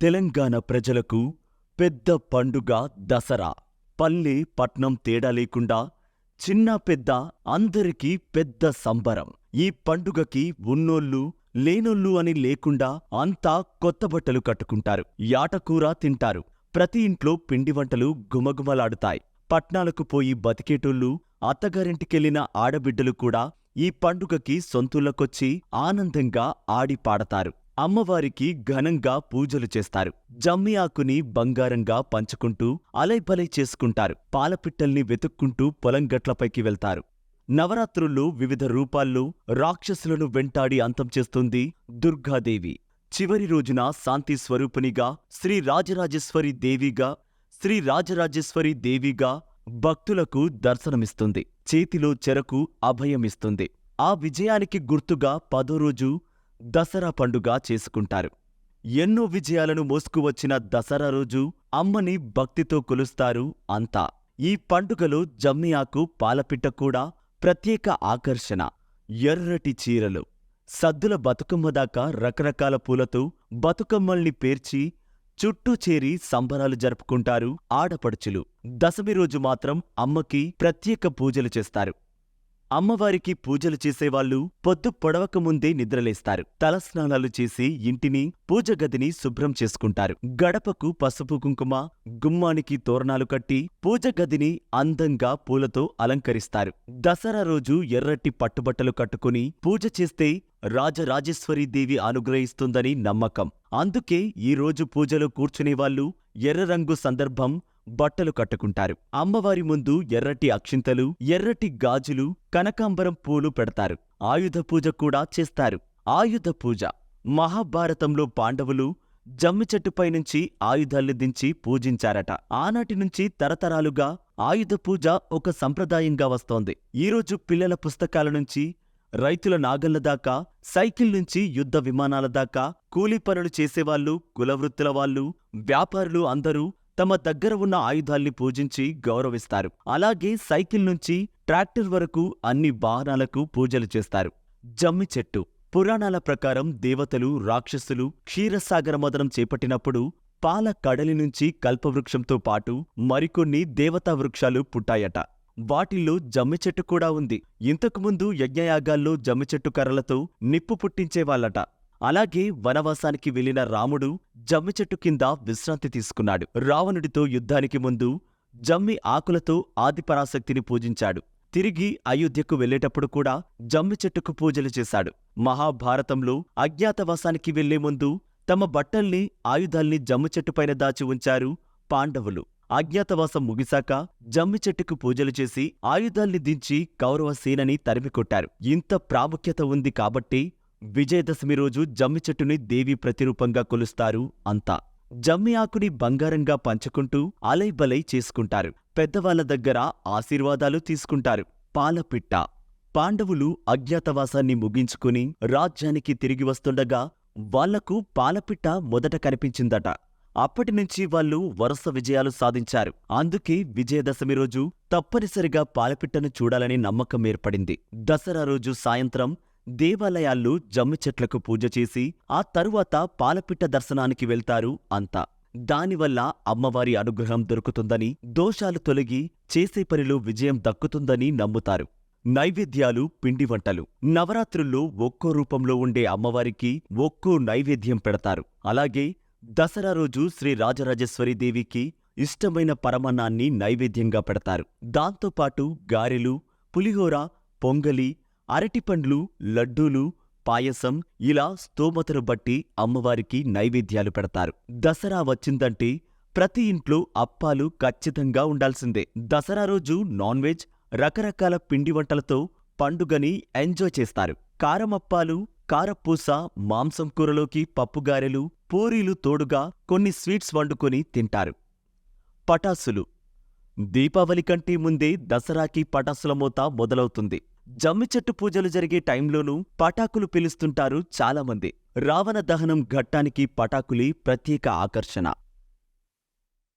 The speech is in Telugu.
తెలంగాణ ప్రజలకు పెద్ద పండుగ దసరా. పల్లె పట్నం తేడా లేకుండా చిన్న పెద్ద అందరికీ పెద్ద సంబరం. ఈ పండుగకి ఉన్నోళ్ళు లేనోళ్ళు అని లేకుండా అంతా కొత్త బట్టలు కట్టుకుంటారు. యాటకూర తింటారు. ప్రతి ఇంట్లో పిండి వంటలు గుమగుమలాడుతాయి పట్నాలకు పోయి బతికేటోళ్ళు అత్తగారింటికెళ్ళిన ఆడబిడ్డలు కూడా ఈ పండుగకి సొంతులకొచ్చి ఆనందంగా ఆడి పాడతారు. అమ్మవారికి ఘనంగా పూజలు చేస్తారు. జమ్మి ఆకుని బంగారంగా పంచుకుంటూ అలైబలై చేసుకుంటారు. పాలపిట్టల్ని వెతుక్కుంటూ పొలం గట్లపైకి వెళ్తారు. నవరాత్రుల్లో వివిధ రూపాల్లో రాక్షసులను వెంటాడి అంతం చేస్తుంది దుర్గాదేవి. చివరి రోజున శాంతి స్వరూపిణిగా శ్రీ రాజరాజేశ్వరి దేవిగా శ్రీ రాజరాజేశ్వరి దేవిగా భక్తులకు దర్శనమిస్తుంది. చేతిలో చెరకు అభయమిస్తుంది. ఆ విజయానికి గుర్తుగా పదో రోజు దసరా పండుగ చేసుకుంటారు. ఎన్నో విజయాలను మోసుకువచ్చిన దసరా రోజు అమ్మని భక్తితో కొలుస్తారు అంతా. ఈ పండుగలో జమ్మియాకు పాలపిట్ట కూడా ప్రత్యేక ఆకర్షణ. ఎర్రటి చీరలు. సద్దుల బతుకమ్మ దాకా రకరకాల పూలతో బతుకమ్మల్ని పేర్చి చుట్టూ చేరి సంబరాలు జరుపుకుంటారు ఆడపడుచులు. దశమి రోజు మాత్రం అమ్మకి ప్రత్యేక పూజలు చేస్తారు. అమ్మవారికి పూజలు చేసేవాళ్ళు పొద్దు పొడవక ముందే నిద్రలేస్తారు. తలస్నానాలు చేసి ఇంటిని పూజ గదిని శుభ్రం చేసుకుంటారు. గడపకు పసుపు కుంకుమ గుమ్మానికి తోరణాలు కట్టి పూజ గదిని అందంగా పూలతో అలంకరిస్తారు. దసరా రోజు ఎర్రటి పట్టుబట్టలు కట్టుకుని పూజ చేస్తే రాజరాజేశ్వరీదేవి అనుగ్రహిస్తుందని నమ్మకం. అందుకే ఈ రోజు పూజలో కూర్చునేవాళ్ళు ఎర్ర రంగు సందర్భం బట్టలు కట్టుకుంటారు. అమ్మవారి ముందు ఎర్రటి అక్షింతలు ఎర్రటి గాజులు కనకాంబరం పూలు పెడతారు. ఆయుధ పూజ కూడా చేస్తారు. ఆయుధ పూజ. మహాభారతంలో పాండవులు జమ్మి చెట్టుపై నుంచి ఆయుధాల్ని దించి పూజించారట. ఆనాటి నుంచి తరతరాలుగా ఆయుధ పూజ ఒక సంప్రదాయంగా వస్తోంది. ఈరోజు పిల్లల పుస్తకాల నుంచి రైతుల నాగళ్ళ దాకా సైకిల్ నుంచి యుద్ధ విమానాల దాకా కూలీ పనులు చేసేవాళ్ళు కులవృత్తుల వాళ్ళు వ్యాపారులు అందరూ తమ దగ్గర ఉన్న ఆయుధాల్ని పూజించి గౌరవిస్తారు. అలాగే సైకిల్ నుంచి ట్రాక్టర్ వరకు అన్ని వాహనాలకు పూజలు చేస్తారు. జమ్మి చెట్టు. పురాణాల ప్రకారం దేవతలు రాక్షసులు క్షీరసాగర మదనం చేపట్టినప్పుడు పాల కడలి నుంచి కల్పవృక్షంతో పాటు మరికొన్ని దేవతా వృక్షాలు పుట్టాయట. వాటిల్లో జమ్మి చెట్టు కూడా ఉంది. ఇంతకుముందు యజ్ఞయాగాల్లో జమ్మి చెట్టు కర్రలతో నిప్పు పుట్టించేవాళ్ళట అలాగే వనవాసానికి వెళ్ళిన రాముడు జమ్మి చెట్టు కింద విశ్రాంతి తీసుకున్నాడు. రావణుడితో యుద్ధానికి ముందు జమ్మి ఆకులతో ఆదిపరాశక్తిని పూజించాడు. తిరిగి అయోధ్యకు వెళ్ళేటప్పుడు కూడా జమ్మి చెట్టుకు పూజలు చేశాడు. మహాభారతంలో అజ్ఞాతవాసానికి వెళ్ళే ముందు తమ బట్టల్ని ఆయుధాల్ని జమ్మి చెట్టుపైన దాచి ఉంచారు పాండవులు. అజ్ఞాతవాసం ముగిశాక జమ్మి చెట్టుకు పూజలు చేసి ఆయుధాల్ని దించి కౌరవ సేనని తరిమికొట్టారు. ఇంత ప్రాముఖ్యత ఉంది కాబట్టి విజయదశమి రోజు జమ్మి చెట్టుని దేవి ప్రతిరూపంగా కొలుస్తారు అంతా. జమ్మి ఆకుని బంగారంగా పంచుకుంటూ అలైబలై చేసుకుంటారు. పెద్దవాళ్ళ దగ్గర ఆశీర్వాదాలు తీసుకుంటారు. పాలపిట్ట. పాండవులు అజ్ఞాతవాసాన్ని ముగించుకుని రాజ్యానికి తిరిగి వస్తుండగా వాళ్ళకు పాలపిట్ట మొదట కనిపించిందట. అప్పటినుంచి వాళ్ళు వరుస విజయాలు సాధించారు. అందుకే విజయదశమి రోజు తప్పనిసరిగా పాలపిట్టను చూడాలని నమ్మకం ఏర్పడింది. దసరా రోజు సాయంత్రం దేవాలయాల్లో జమ్మి చెట్లకు పూజ చేసి ఆ తరువాత పాలపిట్ట దర్శనానికి వెళ్తారు అంతా. దానివల్ల అమ్మవారి అనుగ్రహం దొరుకుతుందని దోషాలు తొలగి చేసే పనిలో విజయం దక్కుతుందని నమ్ముతారు. నైవేద్యాలు పిండి వంటలు. నవరాత్రుల్లో ఒక్కో రూపంలో ఉండే అమ్మవారికి ఒక్కో నైవేద్యం పెడతారు. అలాగే దసరా రోజు శ్రీ రాజరాజేశ్వరి దేవికి ఇష్టమైన పరమాన్నాన్ని నైవేద్యంగా పెడతారు. దాంతోపాటు గారెలు పులిహోర పొంగలి అరటిపండ్లు లడ్డూలు పాయసం ఇలా స్తోమతను బట్టి అమ్మవారికి నైవేద్యాలు పెడతారు. దసరా వచ్చిందంటే ప్రతి ఇంట్లో అప్పాలు ఖచ్చితంగా ఉండాల్సిందే. దసరా రోజు నాన్ వెజ్ రకరకాల పిండి వంటలతో పండుగని ఎంజాయ్ చేస్తారు. కారమప్పాలు కారపూస మాంసం కూరలోకి పప్పుగారెలు పూరీలు తోడుగా కొన్ని స్వీట్స్ వండుకొని తింటారు. పటాసులు. దీపావళి కంటే ముందే దసరాకి పటాసుల మూత మొదలవుతుంది. జమ్మి చెట్టు పూజలు జరిగే టైంలోనూ పటాకులు పిలుస్తుంటారు చాలామంది. రావణ దహనం ఘట్టానికి పటాకులి ప్రత్యేక ఆకర్షణ.